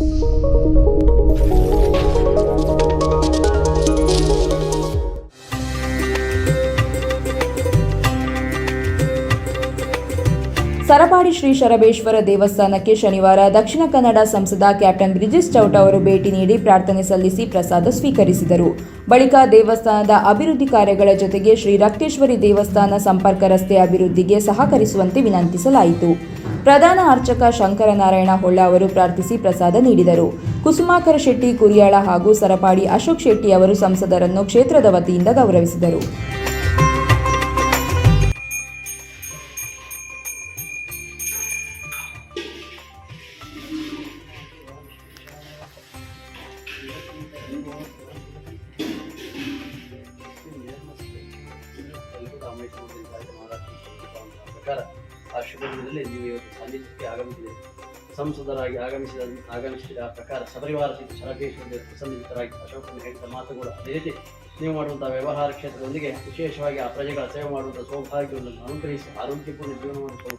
ಸರಪಾಡಿ ಶ್ರೀ ಶರಬೇಶ್ವರ ದೇವಸ್ಥಾನಕ್ಕೆ ಶನಿವಾರ ದಕ್ಷಿಣ ಕನ್ನಡ ಸಂಸದ ಕ್ಯಾಪ್ಟನ್ ಬ್ರಿಜೇಶ್ ಚೌಟ ಅವರು ಭೇಟಿ ನೀಡಿ ಪ್ರಾರ್ಥನೆ ಸಲ್ಲಿಸಿ ಪ್ರಸಾದ ಸ್ವೀಕರಿಸಿದರು. ಬಳಿಕ ದೇವಸ್ಥಾನದ ಅಭಿವೃದ್ಧಿ ಕಾರ್ಯಗಳ ಜೊತೆಗೆ ಶ್ರೀ ರಕ್ತೇಶ್ವರಿ ದೇವಸ್ಥಾನ ಸಂಪರ್ಕ ರಸ್ತೆ ಅಭಿವೃದ್ಧಿಗೆ ಸಹಕರಿಸುವಂತೆ ವಿನಂತಿಸಲಾಯಿತು. ಪ್ರಧಾನ ಅರ್ಚಕ ಶಂಕರನಾರಾಯಣ ಹೊಳ್ಳ ಅವರು ಪ್ರಾರ್ಥಿಸಿ ಪ್ರಸಾದ ನೀಡಿದರು. ಕುಸುಮಾಕರ ಶೆಟ್ಟಿ, ಕುರಿಯಾಳ ಹಾಗೂ ಸರಪಾಡಿ ಅಶೋಕ್ ಶೆಟ್ಟಿ ಅವರು ಸಂಸದರನ್ನು ಕ್ಷೇತ್ರದ ವತಿಯಿಂದ ಗೌರವಿಸಿದರು. ಆ ಶುಭ ದಿನದಲ್ಲಿ ನೀವು ಇವತ್ತು ಸಾನ್ನಿಧ್ಯಕ್ಕೆ ಆಗಮಿಸಿದೆ ಸಂಸದರಾಗಿ ಆಗಮಿಸಿದ ಆಗಮಿಸಿದ ಪ್ರಕಾರ ಸಪರಿವಾರ ಸಹಿತ ಶರಕೇಶ್ವರ ಪ್ರಸನ್ನಿತರಾಗಿ ಅಶೋಕನ ಹೇಳಿದ ಮಾತುಗಳು ಅದೇ ರೀತಿ ನೀವು ಮಾಡುವಂತಹ ವ್ಯವಹಾರ ಕ್ಷೇತ್ರದೊಂದಿಗೆ ವಿಶೇಷವಾಗಿ ಆ ಪ್ರಜೆಗಳ ಸೇವೆ ಮಾಡುವಂತಹ ಸೌಭಾಗ್ಯವನ್ನು ಅನುಗ್ರಹಿಸಿ ಆರೋಗ್ಯಪೂರ್ಣ ಜೀವನವನ್ನು ಕೊಡು.